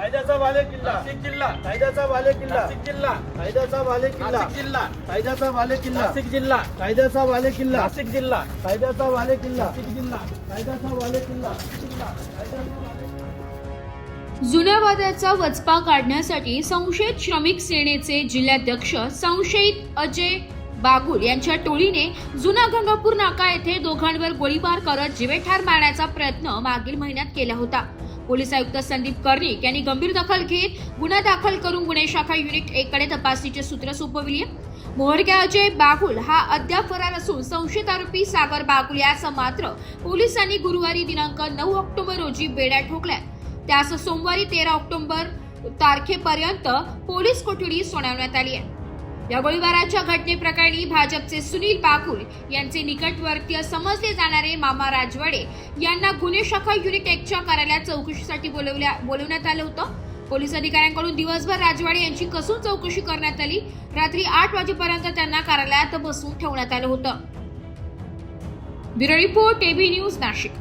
बाले किल्ला. नाशिक जिल्हा. कायद्याचा बाले किल्ला. नाशिक जिल्हा. कायद्याचा बाले किल्ला. नाशिक जिल्हा. कायद्याचा बाले किल्ला. नाशिक जिल्हा. कायद्याचा बाले किल्ला. नाशिक जिल्हा. कायद्याचा बाले किल्ला. नाशिक जिल्हा. कायद्याचा बाले किल्ला. जुन्या वाद्याचा वचपा काढण्यासाठी संशयित श्रमिक सेनेचे जिल्हाध्यक्ष संशयित अजय बागुल यांच्या टोळीने जुना गंगापूर नाका येथे दोघांवर गोळीबार करत जीवेठार मारण्याचा प्रयत्न मागील महिन्यात केला होता. पोलीस आयुक्त संदीप कर्णिक यांनी गंभीर दखल घेत गुन्हा दाखल करून गुन्हे शाखा युनिट एक कडे तपासणीचे सूत्र सोपविली मोहरक्या अजय बागुल हा अद्याप फरार असून संशयित आरोपी सागर बागुल याचा मात्र पोलिसांनी गुरुवारी दिनांक नऊ ऑक्टोबर रोजी बेड्या ठोकल्या. त्यास सोमवारी तेरा ऑक्टोबर तारखेपर्यंत पोलीस कोठडी सुनावण्यात आली आहे. या गोळीबाराच्या घटनेप्रकरणी भाजपचे सुनील बाकुल यांचे निकटवर्तीय समजले जाणारे मामा राजवाडे यांना गुन्हे शाखा युनिट एकच्या कार्यालयात चौकशीसाठी बोलवल्या बोलवण्यात आलं होतं. पोलीस अधिकाऱ्यांकडून दिवसभर राजवाडे यांची कसून चौकशी करण्यात आली. रात्री आठ वाजेपर्यंत त्यांना कार्यालयात बसवून ठेवण्यात आलं होतं. Bureau report AB news Nashik.